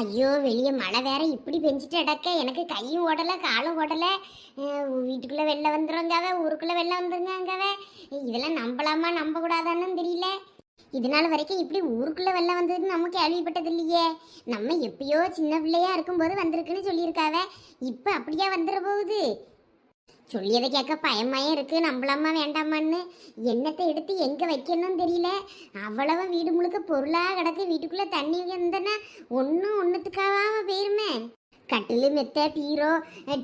ஐயோ வெளியே மழை வேற இப்படி பெஞ்சிட்டு அடக்க எனக்கு கையும் ஓடலை காலும் ஓடலை. வீட்டுக்குள்ளே வெளில வந்துருங்காவ ஊருக்குள்ளே வெளில வந்துருங்காவ இதெல்லாம் நம்பலாமா நம்ப கூடாதான்னு தெரியல. இதனால் வரைக்கும் இப்படி ஊருக்குள்ளே வெளில வந்ததுன்னு நம்ம கேள்விப்பட்டது இல்லையே. நம்ம எப்பயோ சின்ன பிள்ளையா இருக்கும்போது வந்திருக்குன்னு சொல்லியிருக்காவ. இப்போ அப்படியே வந்துட போகுது? சொல்லியதை கேட்க பயமாயே இருக்கு. நம்பலாமா வேண்டாமான்னு? என்னத்தை எடுத்து எங்கே வைக்கணும்னு தெரியல. அவ்வளவு வீடு முழுக்க பொருளாக கிடக்கு. வீட்டுக்குள்ளே தண்ணி வந்தனா ஒன்றும் ஒன்றுத்துக்காகாம போயிருமே. கட்டிலு மெத்த பீரோ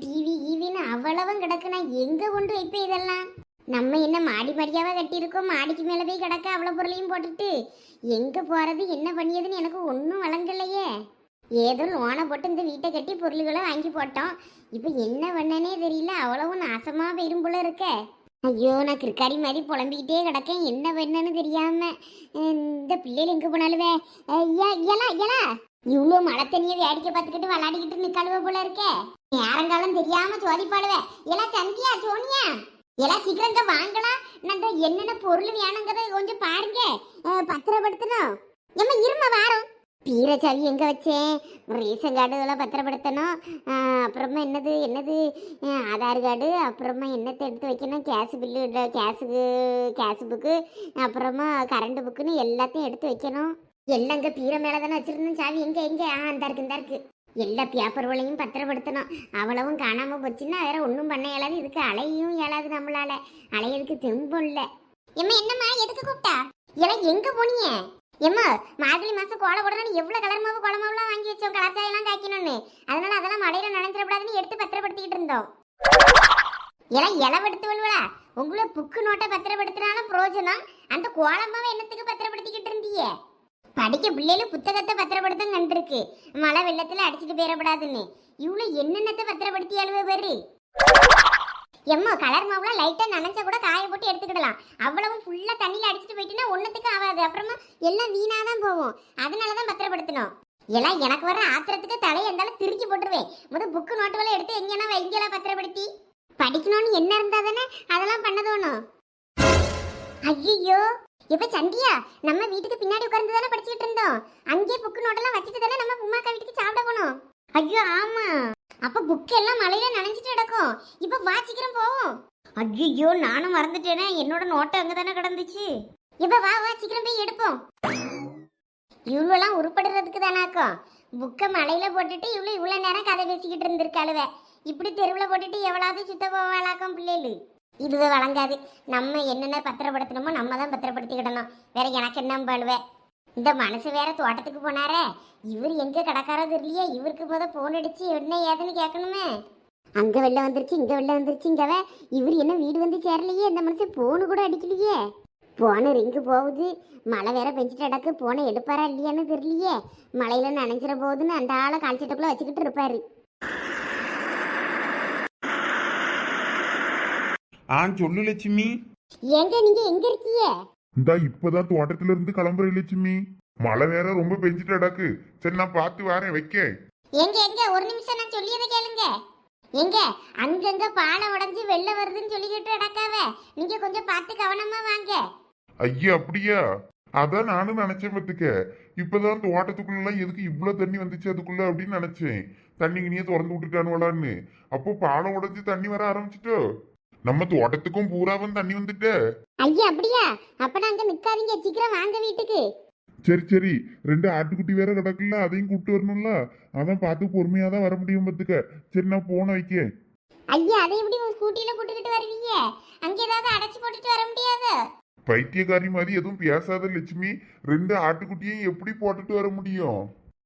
டிவி ஈவின்னு அவ்வளவும் கிடக்கு. நான் எங்கே கொண்டு வைப்பேன் இதெல்லாம்? நம்ம என்ன மாடி மாடியாவா கட்டியிருக்கோம். மாடிக்கு மேலே போய் கிடக்க அவ்வளோ பொருளையும் போட்டுட்டு எங்கே போகிறது என்ன பண்ணியதுன்னு எனக்கு ஒன்றும் வழங்கலையே. ஏதோ லோனை போட்டு இந்த வீட்டை கட்டி பொருள்களை வாங்கி போட்டோம். இப்போ என்ன பண்ணனே தெரியல. அவ்வளவும் நாசமாக போயிரும் போல இருக்க. ஐயோ நான் கிருக்காரி மாதிரி புலம்பிக்கிட்டே கிடக்கேன். என்ன பண்ணனு தெரியாம. இந்த பிள்ளைகள் எங்கே போனாலுவே இயலா இயலா இவ்வளோ மழை தண்ணியை வேடிக்கை பார்த்துக்கிட்டு விளையாடிக்கிட்டு நிற்காளுவ போல இருக்கே. நேரங்காலம் தெரியாம சோதிப்பாளுவே. எலா சந்தியா சோனியா. எல்லாம் சீக்கிரம் வாங்கலாம் நான் என்னென்ன பொருள் வேணுங்கிறத கொஞ்சம் பாருங்க. பத்திரப்படுத்தணும். ஏமா இருமா வாரம் பீரச்சாவி எங்கே வச்சேன்? ரேஷன் கார்டு இதெல்லாம் பத்திரப்படுத்தணும். அப்புறமா என்னது என்னது? ஆதார் கார்டு அப்புறமா என்னத்தை எடுத்து வைக்கணும்? கேஸ் பில்லு கேஸுக்கு கேஸ் புக்கு அப்புறமா கரண்ட் புக்குன்னு எல்லாத்தையும் எடுத்து வைக்கணும். எல்லாம் இங்கே பீரை மேலே தானே வச்சுருந்தேன் சாவி. எங்கே எங்கே? ஆ அந்த இருக்கு இந்த இருக்கு. எல்லா பேப்பர்களையும் பத்திரப்படுத்தணும். அவ்வளவும் காணாமல் போச்சுன்னா வேற ஒன்றும் பண்ண இயலாது. இதுக்கு அலையும் இயலாது நம்மளால. அலையதுக்கு தெம்பும் இல்லை. எம்மா என்னம்மா? எதுக்கு கூப்பிட்டா? எல்லாம் எங்கே போனீங்க? எம்மா மார்கழி மாசம் கோல போடணும் எவ்வளவு கலர் மாவு கோல மாவுலாம் வாங்கி வச்சோம் கலர்ச்சாயெல்லாம் காய்க்கணும்னு. அதனால அதெல்லாம் மழையில நனைஞ்சிடக்கூடாதுன்னு எடுத்து பத்திரப்படுத்திக்கிட்டு இருந்தோம். எல்லாம் இளவெடுத்து வல்வலா உங்களை புக்கு நோட்டை பத்திரப்படுத்தினாலும் பிரயோஜனம் அந்த கோலமாவை என்னத்துக்கு பத்திரப்படுத்திக்கிட்டு இருந்தீங்க படிக்க பிள்ளைகளும் புத்தகத்தை பத்திரப்படுத்தம் கண்டிருக்கு. மழை வெள்ளத்துல அடிச்சுட்டு போயிடப்படாதுன்னு. இவ்வளோ என்னென்னத்தை பத்திரப்படுத்தி அழுவ பாரு? எம்மா கலர் மாவுலாம் லைட்டாக நனைஞ்சா கூட காய போட்டு எடுத்துக்கிடலாம். அவ்வளவும் ஃபுல்லாக தண்ணியில் அடிச்சுட்டு போயிட்டுன்னா ஒன்றுத்துக்கு ஆகாது. அப்புறமா எல்லாம் வீணாக தான் போகும். அதனால தான் பத்திரப்படுத்தணும். எல்லாம் எனக்கு வர ஆத்திரத்துக்கு தலையை இருந்தாலும் திருக்கி போட்டுருவேன். முதல் புக்கு நோட்டுகளை எடுத்து எங்கேனா வைங்கலாம் பத்திரப்படுத்தி. படிக்கணும்னு என்ன இருந்தா தானே அதெல்லாம் பண்ண தோணும். ஐயோ இப்ப சந்தியா? நம்ம வீட்டுக்கு பின்னாடி உட்கார்ந்து தானே படிச்சுட்டு இருந்தோம். அங்கேயே புக்கு நோட்டெல்லாம் வச்சுட்டு தானே நம்ம உமாக்கா வீட்டுக்கு சாப்பிட போனோம். ஐயோ ஆமா. அப்ப புக் எல்லாம் மழையில நனைஞ்சிட்டு கிடக்கும். இப்ப வா சீக்கிரம் போவோம். ஐயோ நானும் மறந்துட்டேனே. என்னோட நோட்டம் அங்க தானே கிடந்துச்சு. இப்ப வா வா சீக்கிரம் போய் எடுப்போம். இவ்வளோலாம் உருப்படுறதுக்கு தானாக்கும் புக்கை மலையில போட்டுட்டு இவ்வளோ இவ்வளோ நேரம் கதை பேசிக்கிட்டு இருந்திருக்காளுவ. இப்படி தெருவில் போட்டுட்டு எவ்வளவு சுத்த போவாளாக்கும் பிள்ளைகள். இதுவே வழங்காது. நம்ம என்னென்ன பத்திரப்படுத்தணுமோ நம்ம தான் பத்திரப்படுத்திக்கிடணும். வேற எனக்கு என்ன பாழுவே இந்த மனசு வேற தோட்டத்துக்கு போனாரே. இவர் எங்க கிடக்காரோ தெரியலையே இவருக்கு முத போன் அடிச்சு என்ன ஏதுன்னு கேட்கணுமே. அங்க வெளில வந்துருச்சு இங்க வெளில வந்துருச்சு இங்கவே இவர் என்ன வீடு வந்து சேரலையே இந்த மனுஷன் போனு கூட அடிக்கலையே. போன ரிங்கு போகுது மழை வேற பெஞ்சிட்டு அடக்கு போனை எடுப்பாரா இல்லையான்னு தெரியலையே. மழையில நனைஞ்சிட போகுதுன்னு அந்த ஆளை கால்ச்சட்டக்குள்ள வச்சுக்கிட்டு இருப்பாரு. ஆ சொல்லு லட்சுமி. எங்க நீங்க எங்க இருக்கீங்க? இந்தா இப்பதான் தோட்டத்துல இருந்து கிளம்புற லட்சுமி. மழை வேற ரொம்ப பெஞ்சிட்டு அடக்கு சரி நான் பார்த்து வரேன் வைக்க. எங்க எங்க? ஒரு நிமிஷம் நான் சொல்லியதை கேளுங்க. எங்க? அங்கங்க பாலை உடைஞ்சு வெள்ள வருதுன்னு சொல்லிக்கிட்டு அடக்காவ நீங்க கொஞ்சம் பார்த்து கவனமா வாங்க. ஐயா அப்படியா? அதான் நானும் நினைச்சேன் பத்துக்க இப்பதான் தோட்டத்துக்குள்ள எதுக்கு இவ்வளவு தண்ணி வந்துச்சு அதுக்குள்ள அப்படின்னு நினைச்சேன். தண்ணி கிணிய திறந்து விட்டுட்டானுவலான்னு அப்போ பாலம் உடைஞ்சு தண்ணி வர ஆரம்பிச்சிட்டோ? நம்ம தோட்டத்துக்கும் பூராவும் தண்ணி வந்துட்ட. ஐயா அப்படியா? அப்ப அங்க நிக்காதீங்க சீக்கிரம் வாங்க வீட்டுக்கு. சரி சரி. ரெண்டு ஆட்டுக்குட்டி வேற கிடக்குல்ல அதையும் கூப்பிட்டு வரணும்ல? அதான் பார்த்து பொறுமையா தான் வர முடியும் பத்துக்க சரி நான் போன வைக்க ஐயா அதை எப்படி உங்க ஸ்கூட்டில கூட்டிக்கிட்டு வருவீங்க? அங்க ஏதாவது அடைச்சு போட்டுட்டு வர முடியாது? பைத்தியக்காரி மாதிரி எதுவும் பேசாத லட்சுமி. ரெண்டு ஆட்டுக்குட்டியையும் எப்படி போட்டுட்டு வர முடியும்?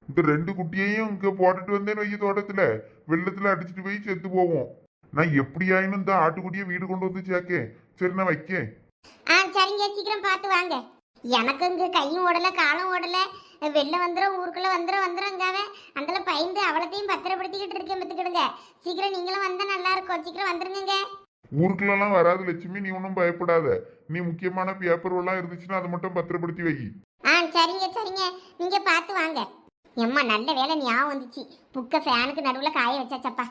இந்த ரெண்டு குட்டியையும் இங்க போட்டுட்டு வந்தேன்னு வைய தோட்டத்துல. வெள்ளத்துல அடிச்சிட்டு போய் செத்து போவோம். நான் எப்படியாயினும் இந்த ஆட்டுக்குட்டியை வீடு கொண்டு வந்து சேர்க்கேன் சரி நான் வைக்கேன் ஆ சரிங்க. சீக்கிரம் பார்த்து வாங்க. எனக்கு இங்க கையும் ஓடல காலும் ஓடல. வெளில வந்துடும் ஊருக்குள்ள வந்துடும் வந்துடும்ங்காவே அந்தல பயந்து அவளத்தையும் பத்திரப்படுத்திக்கிட்டு இருக்கேன் பத்துக்கிடுங்க சீக்கிரம் நீங்களும் வந்தா நல்லா இருக்கும். சீக்கிரம் வந்துருங்க ஊருக்குள்ளலாம் வராது லட்சுமி. நீ ஒன்றும் பயப்படாத. நீ முக்கியமான பேப்பர் எல்லாம் இருந்துச்சுன்னா அதை மட்டும் பத்திரப்படுத்தி வை. ஆ சரிங்க சரிங்க. நீங்க பார்த்து வாங்க. எம்மா நல்ல வேலை ஞாபகம் வந்துச்சு. புக்கை ஃபேனுக்கு நடுவில் காய வச்சாச்சப்பா.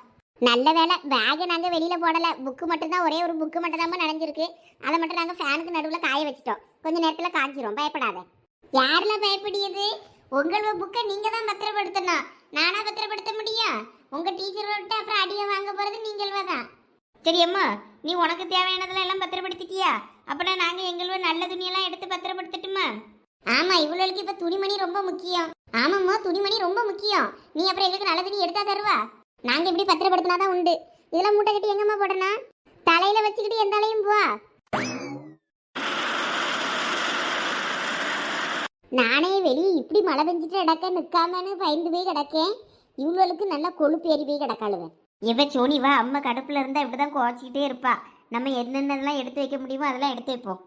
நல்ல வேலை பேகை நாங்கள் வெளியில் போடலை. புக்கு மட்டும்தான் ஒரே ஒரு புக்கு மட்டும் தான் நனைஞ்சிருக்கு அதை மட்டும் நாங்கள் ஃபேனுக்கு நடுவில் காய வச்சிட்டோம். கொஞ்சம் நேரத்தில் காய்ச்சிரும் பயப்படாத. யாரில் பயப்படியது? உங்களோட புக்கை நீங்கள் தான் பத்திரப்படுத்தணும். நானாக பத்திரப்படுத்த முடியும் உங்கள் டீச்சர் விட்டு அப்புறம் அடியை வாங்க போகிறது நீங்களே தான்? சரியம்மா நீ உனக்கு தேவையானதெல்லாம் எல்லாம் பத்திரப்படுத்திட்டியா? அப்படின்னா நாங்கள் எங்களோட நல்ல துணியெல்லாம் எடுத்து பத்திரப்படுத்தட்டுமா? ஆமாம் இவ்வளோக்கு இப்போ துணிமணி ரொம்ப முக்கியம். ஆமாம்மா துணிமணி ரொம்ப முக்கியம். நீ அப்புறம் எங்களுக்கு நல்ல துணி எடுத்தா தருவா? நாங்க இப்படி பத்திரப்படுத்தினாதான் உண்டு. இதெல்லாம் மூட்டை கட்டி எங்கம்மா போடணும்? தலையில வச்சுக்கிட்டு எந்த அலையும் போ. நானே வெளியே இப்படி மழை பெஞ்சிட்டு கிடக்க நிற்காமன்னு பயந்து போய் கிடக்கேன். இவ்வளோளுக்கு நல்லா கொழுப்பு ஏறி போய் கிடக்காளுவேன் இவ சோனி வா அம்மா கடுப்புல இருந்தா இப்படிதான் குறைச்சிக்கிட்டே இருப்பா. நம்ம என்னென்னலாம் எடுத்து வைக்க முடியுமோ அதெல்லாம் எடுத்து வைப்போம்.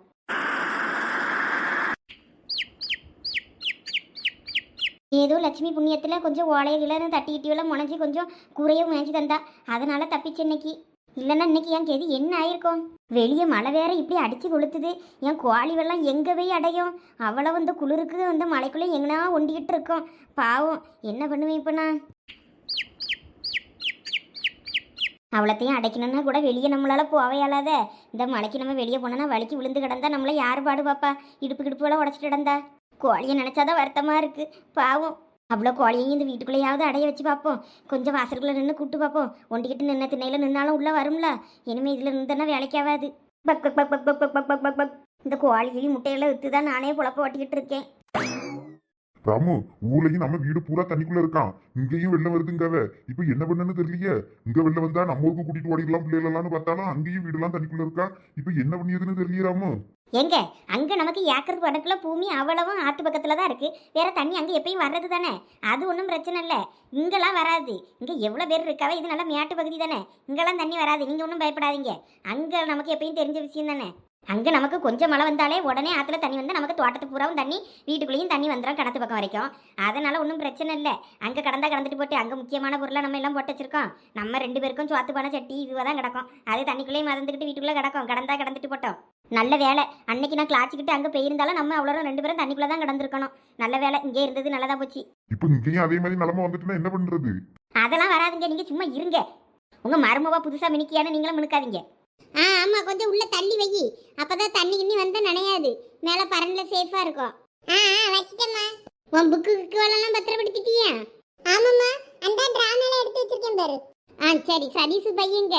ஏதோ லட்சுமி புண்ணியத்தில் கொஞ்சம் ஓலைய கிளறு தட்டிக்கிட்டியோல முனைஞ்சி கொஞ்சம் குறைய முனைஞ்சி தந்தா அதனால தப்பிச்சு இன்னைக்கு. இல்லைன்னா இன்னைக்கு என் கேது என்ன ஆயிருக்கும்? வெளியே மழை வேற இப்படி அடிச்சு கொளுத்துது. என் கோழி வெள்ளம் எங்கே போய் அடையும்? அவ்வளோ வந்து குளிருக்கு வந்து மலைக்குள்ளே எங்கனா ஒண்டிக்கிட்டு இருக்கோம். பாவம் என்ன பண்ணுவேன் இப்போ நான்? அவ்வளோத்தையும் அடைக்கணும்னா கூட வெளியே நம்மளால் போவையாலாத இந்த மலைக்கு நம்ம வெளியே போனோன்னா வலிக்கு விழுந்து கிடந்தா நம்மள யார் பாடு பாப்பா? இடுப்பு கிடுப்புலாம் உடச்சிட்டு கிடந்தா. கோழியை நினச்சாதான் வருத்தமா இருக்கு. பாவம். அவ்வளோ கோழியையும் இந்த வீட்டுக்குள்ளேயாவது அடைய வச்சு பார்ப்போம். கொஞ்சம் வாசலுக்குள்ள நின்று கூட்டு பார்ப்போம். ஒண்டிக்கிட்டு நின்ன திண்ணையில நின்னாலும் உள்ள வரும்ல. இனிமே இதில் நின்றுனா வேலைக்காகாது பக் பக் பக் பக் பக் பக் பக் பக் பக். இந்த கோழியையும் முட்டையெல்லாம் விற்று தான் நானே புழப்ப ஓட்டிக்கிட்டு இருக்கேன். ராமு ஊர்லயும் நம்ம வீடு பூரா தண்ணிக்குள்ள இருக்கான் இங்கேயும் வெள்ளம் வருதுங்கவ. இப்ப என்ன பண்ணுன்னு தெரியலையே. இங்க வெள்ளம் வந்தா நம்ம ஊருக்கு கூட்டிட்டு ஓடிடலாம் பிள்ளைகளெல்லாம் பார்த்தாலும் அங்கேயும் வீடெல்லாம் தண்ணிக்குள்ள இருக்கா? இப்ப என்ன பண்ணியதுன்னு தெரியல ராமு. எங்க? அங்க நமக்கு ஏக்கருக்கு கணக்குல பூமி அவ்வளவும் ஆத்து பக்கத்துல தான் இருக்கு. வேற தண்ணி அங்க எப்பயும் வர்றது தானே? அது ஒன்றும் பிரச்சனை இல்லை. இங்கெல்லாம் வராது. இங்க எவ்வளவு பேர் இருக்காவே? இது நல்லா மேட்டு பகுதி தானே? இங்கெல்லாம் தண்ணி வராது. நீங்க ஒன்றும் பயப்படாதீங்க. அங்க நமக்கு எப்பயும் தெரிஞ்ச விஷயம் தானே? அங்க நமக்கு கொஞ்சம் மழை வந்தாலே உடனே ஆத்துல தண்ணி வந்து நமக்கு தோட்டத்து பூராவும் தண்ணி வீட்டுக்குள்ளேயும் தண்ணி வந்துடும் கிணத்து பக்கம் வரைக்கும். அதனால ஒன்றும் பிரச்சனை இல்லை. அங்க கடந்தா கடந்துட்டு போட்டு அங்க முக்கியமான பொருளை நம்ம எல்லாம் போட்டு வச்சிருக்கோம். நம்ம ரெண்டு பேருக்கும் சோத்து பானை சட்டி இதுவாக தான் கிடக்கும். அது தண்ணிக்குள்ளேயும் மறந்துக்கிட்டு வீட்டுக்குள்ளே கிடக்கும். கடந்தா கடந்துட்டு போட்டோம். நல்ல வேலை. அன்னைக்கு நான் கிளாச்சிக்கிட்டு அங்கே போயிருந்தாலும் நம்ம அவ்வளோ ரெண்டு பேரும் தண்ணிக்குள்ளே தான் கிடந்திருக்கணும். நல்ல வேலை. இங்கே இருந்தது நல்லதா போச்சு. இப்ப இங்கேயும் அதே மாதிரி நிலைமை வந்துட்டுனா என்ன பண்றது? அதெல்லாம் வராதுங்க. நீங்கள் சும்மா இருங்க. உங்கள் மருமவா புதுசாக மினுக்கியான்னு நீங்களும் மினுக்காதீங்க. ஆ ஆமாம் கொஞ்சம் உள்ள தள்ளி வை. அப்பதான் தண்ணி கிண்ணி வந்தால் நனையாது. மேலே பரண்டில் சேஃபாக இருக்கும். ஆ ஆ வச்சுட்டேம்மா. உன் புக்கு கிக்குவெல்லாம் பத்திரப்படுத்திட்டியா? ஆமாம்மா. அந்த டிராமால எடுத்து வச்சிருக்கேன் பாரு. ஆ சரி சதீஷ் பையங்க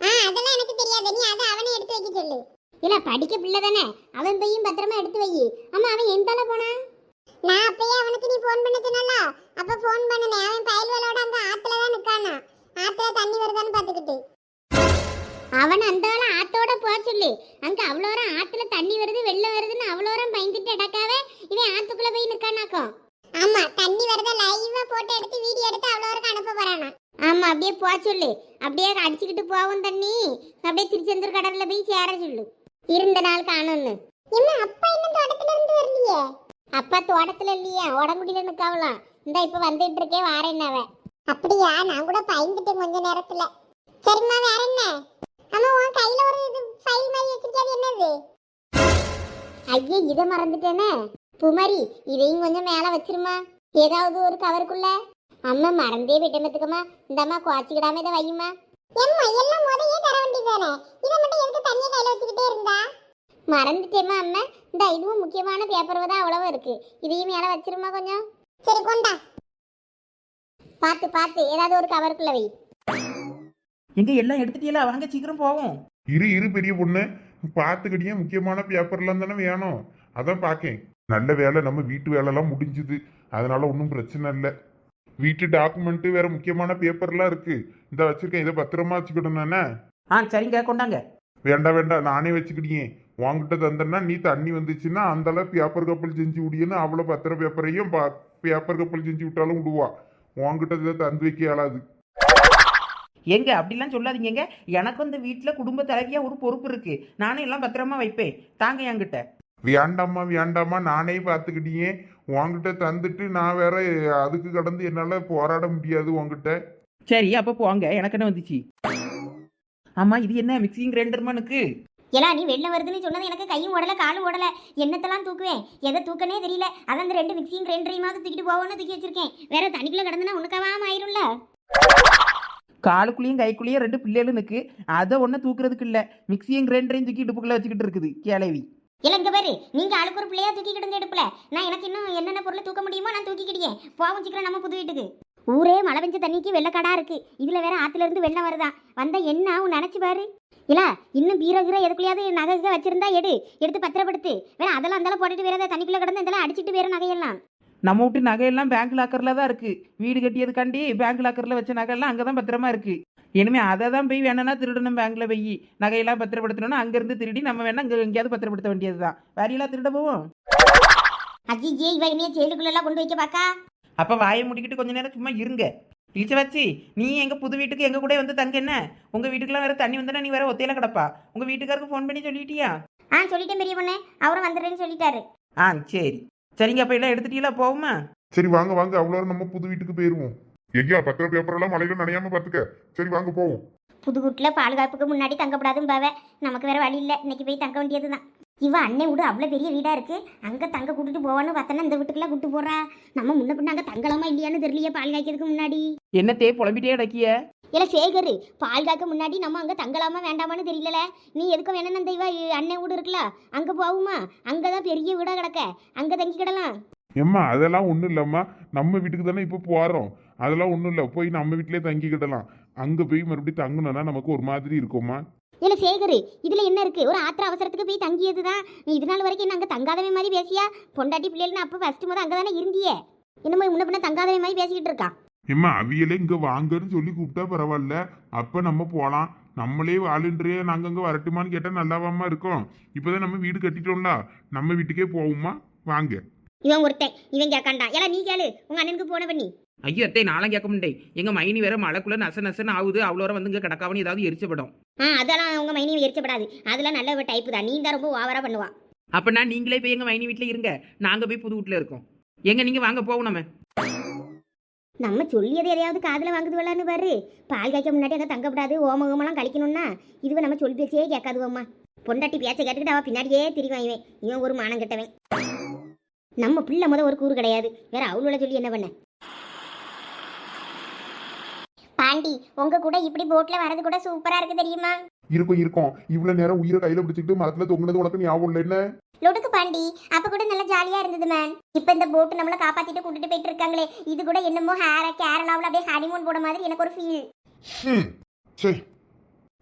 ஆ அதெல்லாம் எனக்கு தெரியாது. நீ அதை அவனே எடுத்து வைக்க சொல்லு. இல்ல படிக்க பிள்ளை தானே. அவன் பையன் பத்திரமா எடுத்து வை. ஆமா அவன் எந்தால போனா? நான் அப்பயே அவனுக்கு நீ ஃபோன் பண்ண சொன்னல அப்ப ஃபோன் பண்ணனே. அவன் பயல்வலோட அந்த ஆத்துல தான் நிக்கானா. ஆத்துல தண்ணி வருதான்னு பாத்துக்கிட்டு அவன் அந்த ஆத்தோட போக சொல்லு. அங்க அவ்வளோரம் ஆத்துல தண்ணி வருது வெள்ளம் வருதுன்னு அவ்வளோரம் பயந்துட்டு அடக்காவே இவன் ஆத்துக்குள்ள போய் நிக்கானாக்கும் ஆமா தண்ணி வரத லைவா போட்டோ எடுத்து வீடியோ எடுத்து அவ்வளோருக்கு அனுப்ப போறானா? ஆமா அப்படியே போக சொல்லு. அப்படியே அடிச்சுக்கிட்டு போவும் தண்ணி. அப்படியே திருச்செந்தூர் கடல்ல போய் சேர சொல்லு. இருந்த நாள் காணும்னு என்ன அப்பா இன்னும் தோட்டத்துல இருந்து வரலையே? அப்பா தோட்டத்துல இல்லையா உடம்புடியில நிக்காவலாம். இந்த இப்ப வந்துட்டு இருக்கே வாரேன்னாவ அப்படியா நான் கூட பயந்துட்டேன் கொஞ்ச நேரத்துல. சரிம்மா வேற என்ன? அம்மா உன் கையில ஒரு இது ஃபைல் மாதிரி வச்சிருக்கியாது என்னது? ஐயே இதை மறந்துட்டேனே. புமரி இதையும் கொஞ்சம் மேலே வச்சிருமா? ஏதாவது ஒரு கவருக்குள்ள அம்மா மறந்தே விட்டனத்துக்குமா இந்தம்மா குவாச்சிக்கிடாம இதை வையுமா எம்மா எல்லாம் முதையே தர வேண்டியதானே இதை மட்டும் எதுக்கு தண்ணியை கையில வச்சுக்கிட்டே இருந்தா? மறந்துட்டேம்மா அம்மா. இந்த இதுவும் முக்கியமான பேப்பர் தான் அவ்வளவு இருக்கு. இதையும் மேலே வச்சிருமா கொஞ்சம்? சரி கொண்டா. பார்த்து பார்த்து ஏதாவது ஒரு கவருக்குள்ள வை. எங்க எல்லாம் எடுத்துட்டீங்களா வாங்க சீக்கிரம் போவோம். இரு இரு பெரிய பொண்ணு. பார்த்துக்கிட்டே முக்கியமான பேப்பர்லாம் தானே வேணும். அதான் பார்க்கேன் நல்ல வேலை நம்ம வீட்டு வேலைலாம் முடிஞ்சுது. அதனால ஒன்றும் பிரச்சனை இல்லை. வீட்டு டாக்குமெண்ட் வேற முக்கியமான பேப்பர்லாம் இருக்கு. இந்த வச்சிருக்கேன். இதை பத்திரமா வச்சுக்கிட்டேன் ஆ சரிங்க கொண்டாங்க. வேண்டாம் வேண்டாம் நானே வச்சுக்கிட்டேன் உன்கிட்ட தந்தேன்னா நீ தண்ணி வந்துச்சுன்னா அந்த அளவு பேப்பர் கப்பல் செஞ்சு விடியன்னு அவ்வளோ பத்திர பேப்பரையும் பா- பேப்பர் கப்பல் செஞ்சு விட்டாலும் விடுவா. இதை தந்து வைக்க இயலாது. எங்க? அப்படிலாம் சொல்லாதீங்க எனக்கு இந்த வீட்டில் குடும்ப தலைவியா ஒரு பொறுப்பு இருக்கு. நானும் எல்லாம் பத்திரமா வைப்பேன். தாங்க என்கிட்ட. வேண்டாம்மா வேண்டாம்மா நானே பார்த்துக்கிட்டேன் உன்கிட்ட தந்துட்டு நான் வேற அதுக்கு கடந்து என்னால் போராட முடியாது உன்கிட்ட. சரி அப்போ போங்க. எனக்கு என்ன வந்துச்சு? ஆமா இது என்ன? மிக்சிங் கிரைண்டர்மானுக்கு எல்லாம் நீ வெளில வருதுன்னு சொன்னது எனக்கு கையும் ஓடல காலும் ஓடல. என்னத்தெல்லாம் தூக்குவேன்? எதை தூக்கனே தெரியல. அதான் அந்த ரெண்டு மிக்சியும் கிரைண்டரையுமாவது தூக்கிட்டு போவோன்னு தூக்கி வச்சிருக்கேன். வேற தண்ணிக்குள்ள கிடந்துனா உனக்காவாம ஆயிரும்ல? காலுக்குள்ளேயும் கைக்குள்ளேயும் ரெண்டு பிள்ளைகளும் நிற்கு அதை ஒன்றும் தூக்குறதுக்கு இல்லை. மிக்சியும் கிரைண்டரையும் தூக்கி இடுப்புக்குள்ள வச்சுக்கிட்டு இருக்குது கேளவி. இல்லை இங்க பாரு. நீங்கள் ஆளுக்கு ஒரு பிள்ளையா தூக்கிக்கிடுங்க எடுப்புல நான் எனக்கு இன்னும் என்னென்ன பொருளை தூக்க முடியுமோ நான் தூக்கிக்கிட்டேன் போகும் சீக்கிரம் நம்ம புது வீட்டுக்கு. ஊரே மழை பெஞ்ச தண்ணிக்கு வெள்ளக்காடா இருக்கு. இதில் வேற ஆற்றுல இருந்து வெள்ளம் வருதான் வந்தால் என்ன ஆகும் நினச்சி பாரு. இல்ல இன்னும் பீரோ கீரோ எதுக்குள்ளயாவது நகை வச்சிருந்தா எடு. எடுத்து பத்திரப்படுத்து. வேற அதெல்லாம் அந்தளவு போட்டுட்டு வேற தண்ணிக்குள்ளே கிடந்து இதெல்லாம் அடிச்சிட்டு வேற நகையெல்லாம். நம்ம வீட்டு நகையெல்லாம் பேங்க் லாக்கரில் தான் இருக்கு. வீடு கட்டியதுக்காண்டி பேங்க் லாக்கரில் வச்ச நகையெல்லாம் அங்கே தான் பத்திரமா இருக்கு. இனிமே அதை தான் போய் வேணும்னா திருடணும் பேங்க்ல போய். நகையெல்லாம் பத்திரப்படுத்தணும்னா அங்கேருந்து திருடி நம்ம வேணா இங்கே எங்கேயாவது பத்திரப்படுத்த வேண்டியது தான் வேறையெல்லாம் திருட போவோம். அஜிஜே இவ என்னைய ஜெயிலுக்குள்ள எல்லாம் கொண்டு வைக்க பாக்கா? அப்போ வாயை முடிக்கிட்டு கொஞ்ச நேரம் சும்மா இருங்க. இழிச்ச வச்சு நீ எங்கள் புது வீட்டுக்கு எங்கள் கூட வந்து தங்க என்ன? உங்கள் வீட்டுக்குலாம் வேற தண்ணி வந்தனா நீ வேற ஒத்தையில கிடப்பா. உங்கள் வீட்டுக்காருக்கு ஃபோன் பண்ணி சொல்லிட்டியா? ஆ சொல்லிட்டேன் பெரிய பொண்ணு. அவரும் வந்துடுறேன்னு சொல்லிட்டாரு. ஆ சரி. சரிங்க அப்போ எல்லாம் எடுத்துட்டீங்களா? போகுமா சரி வாங்க வாங்க. அவ்வளோ நம்ம புது வீட்டுக்கு போயிருவோம். எங்கேயா பத்திர பேப்பர் எல்லாம் மழையில நனையாம பாத்துக்க. சரி வாங்க போவோம். புதுக்கூட்டில் பாதுகாப்புக்கு முன்னாடி தங்கப்படாதும் பாவ நமக்கு வேற வழி இல்லை. இன்னைக்கு போய் தங்க வேண்டியதுதான். இவ அண்ணன் வீடு அவ்வளோ பெரிய வீடா இருக்கு. அங்க தங்க கூட்டிட்டு போவான்னு பார்த்தனா இந்த வீட்டுக்குள்ள கூட்டு போறா. நம்ம முன்ன பின்ன அங்க தங்கலாமா இல்லையான்னு தெரியலையே பால் காய்க்கிறதுக்கு முன்னாடி. என்னத்தே புலம்பிட்டே அடக்கிய இல்ல சேகர் பால் காய்க்க முன்னாடி நம்ம அங்க தங்கலாமா வேண்டாமான்னு தெரியல நீ எதுக்கும் வேணும் அந்த இவ அண்ணன் வீடு இருக்குல்ல அங்க போவுமா? அங்கதான் பெரிய வீடா கிடக்க. அங்க தங்கிக்கிடலாம். ஏம்மா அதெல்லாம் ஒன்றும் இல்லைம்மா. நம்ம வீட்டுக்கு தானே இப்போ போகிறோம் அதெல்லாம் ஒன்றும் இல்லை. போய் நம்ம வீட்டிலே தங்கிக்கிடலாம். அங்கே போய் மறுபடியும் தங்கணும்னா நமக்கு ஒரு மாதிரி இருக்கும்மா. இல்ல சேகர் இதுல என்ன இருக்கு? ஒரு ஆத்திர அவசரத்துக்கு போய் தங்கியதுதான். நீ இது நாள் வரைக்கும் என்ன அங்க தங்காதவே மாதிரி பேசியா? பொண்டாட்டி பிள்ளைகள் அப்ப ஃபர்ஸ்ட் முத அங்கதானே இருந்தியே? என்னமோ முன்ன பின்ன தங்காதவே மாதிரி பேசிக்கிட்டு இருக்கா? ஏம்மா அவியலே இங்கே வாங்கன்னு சொல்லி கூப்பிட்டா பரவாயில்ல. அப்போ நம்ம போகலாம் நம்மளே வாழுன்றே நாங்கள் அங்கே வரட்டுமான்னு கேட்டால் நல்லாவாம்மா இருக்கோம். இப்போதான் நம்ம வீடு கட்டிட்டோம்ல. நம்ம வீட்டுக்கே போவோம்மா வாங்க. இவன் ஒருத்தன். இவன் கேட்காண்டா ஏல நீ கேளு. உங்க அண்ணனுக்கு போன பண்ணி. ஐயோ அத்தை நானும் கேட்க முடியே எங்கள் மைனி வேற மழைக்குள்ள நச நசன்னு ஆகுது. அவ்வளோ வந்து இங்கே கிடக்காவன்னு ஏதாவது எரிச்சப்படும் ஆ அதெல்லாம் உங்க மைனி எரிச்சப்படாது. அதெல்லாம் நல்ல டைப் தான். நீ தான் ரொம்ப ஓவரா பண்ணுவா. அப்போனா நீங்களே போய் எங்கள் மைனி வீட்டில் இருங்க. நாங்கள் போய் புது வீட்டில் இருக்கோம். எங்க நீங்கள் வாங்க போவோம் நம்ம. நம்ம சொல்லியது எதையாவது காதுல வாங்குதுவலான்னு பாரு. பால் காய்க்க முன்னாடி அங்கே தங்கப்படாது ஓம ஓமெல்லாம் கழிக்கணும்னா இதுவே நம்ம சொல் பேச்சே கேட்காதுவோம்மா பொண்டாட்டி பேச்ச கேட்டுக்கிட்டு அவ பின்னாடியே திரிவான் இவன். இவன் ஒரு மானம் கெட்டவன். நம்ம பிள்ளை முத ஒரு கூறு கிடையாது. வேற அவளோட சொல்லி என்ன பண்ண? பாண்டி உங்க கூட இப்படி போட்ல வரது கூட சூப்பரா இருக்கு தெரியுமா? இருக்கும் இருக்கும். இவ்வளோ நேரம் உயிரை கையில் பிடிச்சிக்கிட்டு மரத்தில் தொங்குனது உனக்கு ஞாபகம் இல்லை என்ன? லொடுக்கு பாண்டி அப்ப கூட நல்லா ஜாலியா இருந்தது மேம் இப்ப இந்த போட்டு நம்மள காப்பாத்திட்டு கூட்டிட்டு போயிட்டு இருக்காங்களே இது கூட என்னமோ ஹேர கேரளாவுல அப்படியே ஹனிமூன் போட மாதிரி எனக்கு ஒரு ஃபீல். சரி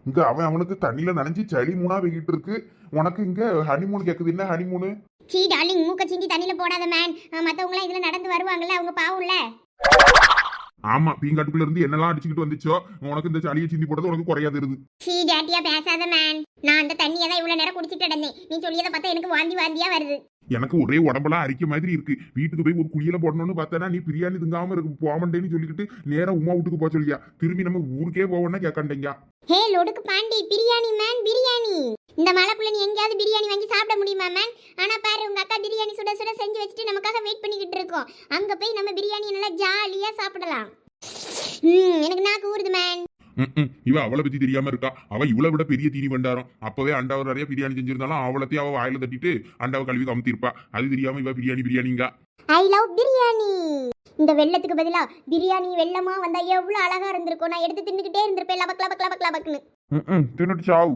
இங்க அவன் அவனுக்கு தண்ணியில நனைஞ்சு சளி மூணா வெயிட்டு இருக்கு. உனக்கு இங்க ஹனிமூன் கேக்குது. என்ன ஹனிமூனு சீ டார்லிங் மூக்க சிந்தி தண்ணியில போடாத மேன் மத்தவங்க இதுல நடந்து வருவாங்கல்ல அவங்க பாவம்ல. ஆமா பீங்காட்டுக்குள்ள இருந்து என்னெல்லாம் அடிச்சுக்கிட்டு வந்துச்சோ உனக்கு இந்த சளியை சிந்தி போடுறது உனக்கு குறையாது இருந்து சீ டேட்டியா பேசாத மேன் நான் அந்த தண்ணியை தான் இவ்வளவு நேரம் குடிச்சிட்டு இருந்தேன் நீ சொல்லியதை பார்த்தா எனக்கு வாந்தி வாந்தியா வருது. எனக்கு ஒரே உடம்பெல்லாம் அரிக்க மாதிரி இருக்கு. வீட்டுக்கு போய் ஒரு குளியல போடணும்னு பார்த்தா நீ பிரியாணி திங்காம இருக்கு போமண்டேன்னு சொல்லிக்கிட்டு நேரா உமா வீட்டுக்கு போக சொல்லியா. திரும்பி நம்ம ஊருக்கே போவோம்னா கேட்காண்டீங்க. Hey Lodukku Pandi biryani man biryani. இந்த மலைப்புள்ள நீ எங்கேயாவது பிரியாணி வாங்கி சாப்பிட முடியுமா மேன்? ஆனா பாரு உங்க அக்கா பிரியாணி சுட சுட செஞ்சு வச்சுட்டு நமக்காக வெயிட் பண்ணிக்கிட்டு இருக்கோம். அங்க போய் நம்ம பிரியாணி நல்லா ஜாலியா சாப்பிடலாம். எனக்கு நாக்கு ஊறுது மேன். ம்ம். இவ அவளை பத்தி தெரியாம இருக்கா? அவ இவளை விட பெரிய தீனி பண்டாரம். அப்பவே அண்டாவை நிறைய பிரியாணி செஞ்சிருந்தாலும் அவளத்தையும் அவ வாயில தட்டிட்டு அண்டாவை கழுவி கமுத்திருப்பா அது தெரியாம இவ பிரியாணி பிரியாணிங்க? ஐ லவ் பிரியாணி இந்த வெள்ளத்துக்கு பதிலா பிரியாணி வெள்ளமா வந்தா எவ்வளவு அழகா இருந்திருக்கும்? நான் எடுத்து தின்னுக்கிட்டே இருந்திருப்பேன். லபக் லபக் லபக் லபக்னு. ம்ம். தின்னுட்டு சாவு.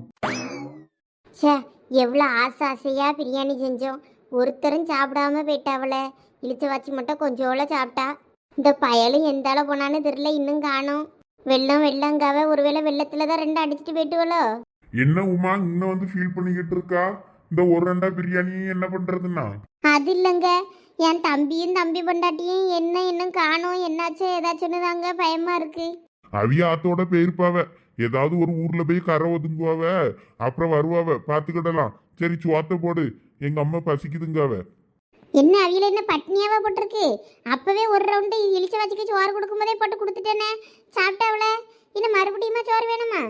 ச்சே எவ்வளோ ஆசை ஆசையா பிரியாணி செஞ்சோம். ஒருத்தரும் சாப்பிடாம போயிட்டாவல இழுத்து வச்சு மட்டும் கொஞ்சோல சாப்பிட்டா. இந்த பயலும் எந்த அளவு போனான்னு தெரியல. இன்னும் காணோம். வெள்ளம் வெள்ளங்காவ. ஒருவேளை வெள்ளத்துல தான் ரெண்டு அடிச்சுட்டு போயிட்டுவளோ? என்ன உமா இன்னும் வந்து ஃபீல் பண்ணிக்கிட்டு இருக்கா? இந்த ஒரு ரெண்டா பிரியாணி என்ன பண்றதுன்னா? அது இல்லைங்க. என் தம்பியும் தம்பி பொண்டாட்டியும் என்ன இன்னும் காணோம் என்னாச்சு ஏதாச்சுன்னு தாங்க பயமா இருக்கு. அவிய ஆத்தோட போயிருப்பாவ. ஏதாவது ஒரு ஊர்ல போய் கரை ஒதுங்குவாவ. அப்புறம் வருவாவ. பாத்துக்கிடலாம் சரி சுவாத்த போடு. எங்க அம்மா பசிக்குதுங்க அவ என்ன அவியல என்ன பட்னியாவா போட்டிருக்கு? அப்பவே ஒரு ரவுண்டு இழிச்ச வச்சுக்கு சோறு கொடுக்கும்போதே போட்டு கொடுத்துட்டேனே. சாப்பிட்டாவல? இன்னும் மறுபடியுமா சோறு வேணுமா?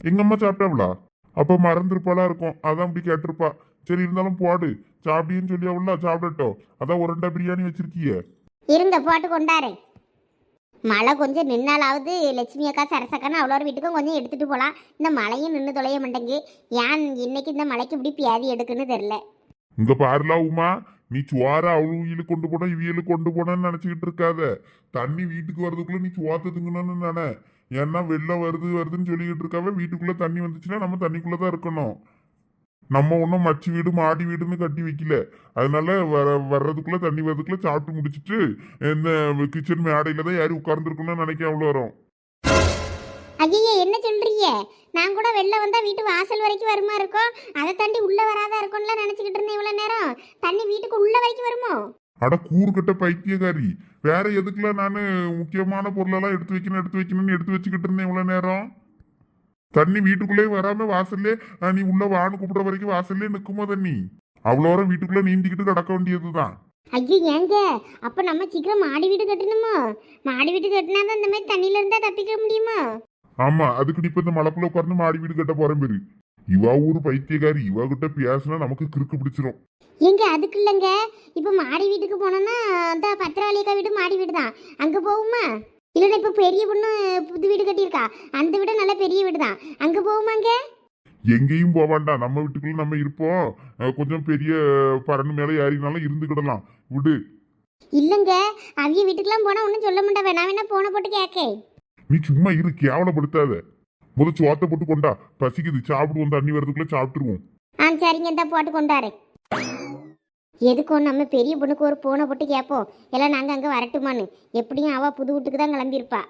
எங்க அம்மா சாப்பிட்டாவளா? அப்ப மறந்துருப்பாளா இருக்கும். அதான் அப்படி கேட்டிருப்பா. சரி இருந்தாலும் போடு. சாப்பிடின்னு சொல்லி அவளா சாப்பிடட்டும். அதான் ஒரு ரெண்டா பிரியாணி வச்சிருக்கிய. இருங்க போட்டு கொண்டாரு. மழை கொஞ்சம் நின்னாலாவது லட்சுமி அக்கா சரசக்கான்னு அவ்வளோ வீட்டுக்கும் கொஞ்சம் எடுத்துட்டு போகலாம் இந்த மழையும் நின்று தொலைய மாட்டேங்கு ஏன் இன்னைக்கு இந்த மழைக்கு இப்படி பியாதி எடுக்குன்னு தெரில இங்க பாருலா உமா. நீ சுவார அவளுக்கு கொண்டு போன இவியலுக்கு கொண்டு போனன்னு நினைச்சுக்கிட்டு இருக்காத. தண்ணி வீட்டுக்கு வர்றதுக்குள்ள நீ சுவாத்த திங்கணும்னு நினை. ஏன்னா வெள்ளம் வருது வருதுன்னு சொல்லிக்கிட்டு இருக்காவே வீட்டுக்குள்ள தண்ணி வந்துச்சுன்னா நம்ம தண்ணிக்குள்ள தான் இருக்கணும். நம்ம ஒன்றும் மச்சி வீடு மாடி வீடுன்னு கட்டி வைக்கல. அதனால வர வர்றதுக்குள்ள தண்ணி வர்றதுக்குள்ள சாப்பிட்டு முடிச்சிட்டு இந்த கிச்சன் மேடையில தான் யாரும் உட்கார்ந்துருக்கணும்னு நினைக்க அவ்வளோ வரும். ஐயே என்ன சொல்றீங்க? நான் கூட வெளில வந்தா வீட்டு வாசல் வரைக்கும் வருமா இருக்கும் அதை தாண்டி உள்ள வராதா இருக்கும்லாம் நினைச்சுக்கிட்டு இருந்தேன் இவ்வளவு நேரம். தண்ணி வீட்டுக்கு உள்ள வரைக்கும் வருமோ? அட கூறுகட்ட பைத்தியக்காரி. வேற எதுக்குலாம் நான் முக்கியமான பொருளெல்லாம் எடுத்து வைக்கணும் எடுத்து வைக்கணும்னு எடுத்து வச்சுக்கிட்டு இருந்தேன் இவ்வளோ நேரம்? தண்ணி வீட்டுக்குள்ளே வராம வாசல்லே நீ உள்ள வான்னு கூப்பிடுற வரைக்கும் வாசல்லே நிற்குமா தண்ணி? அவ்வளோ வரம் வீட்டுக்குள்ள நீந்திக்கிட்டு கிடக்க வேண்டியதுதான். ஐயோ ஏங்க? அப்ப நம்ம சீக்கிரம் மாடி வீடு கட்டணுமோ? மாடி வீடு கட்டினா தான் இந்த மாதிரி தண்ணியில இருந்தா தப்பிக்க முடியுமா? ஆமா அதுக்கு இப்ப இந்த மலைக்குள்ள உட்கார்ந்து மாடி வீடு கட்ட போறேன் பேரு. இவா ஊரு பைத்தியக்காரி இவ கிட்ட பேசினா நமக்கு கிறுக்கு பிடிச்சிரும். எங்க அதுக்கு இல்லைங்க. இப்போ மாடி வீட்டுக்கு போனோம்னா அந்த பத்திரவாளியக்கா வீடு மாடி வீடு தான் அங்கே போகுமா இல்லைன்னா இப்போ பெரிய பொண்ணு புது வீடு கட்டியிருக்கா? அந்த வீடு நல்ல பெரிய வீடு தான் அங்கே? போகுமாங்க எங்கேயும் போக வேண்டாம். நம்ம வீட்டுக்குள்ள நம்ம இருப்போம். கொஞ்சம் பெரிய பரணு மேல ஏறினாலும் இருந்துக்கிடலாம். விடு. இல்லைங்க. அவிய வீட்டுக்கெல்லாம் போனால் ஒன்றும் சொல்ல மாட்டேன் நான் வேணா போன போட்டு கேட்க நீ சும்மா இரு கேவலப்படுத்தாத. முதச்சு சோத்தை போட்டு கொண்டா. பசிக்குது. சாப்பிடுவோம் தண்ணி வரதுக்குள்ள சாப்பிட்டுருவோம். ஆ சரிங்க இந்த போட்டு கொண்டாரு. எதுக்கும் நம்ம பெரிய பொண்ணுக்கு ஒரு போனை போட்டு கேட்போம் எல்லாம் நாங்கள் அங்கே வரட்டுமான்னு. எப்படியும் அவள் புது வீட்டுக்கு தான் கிளம்பியிருப்பா.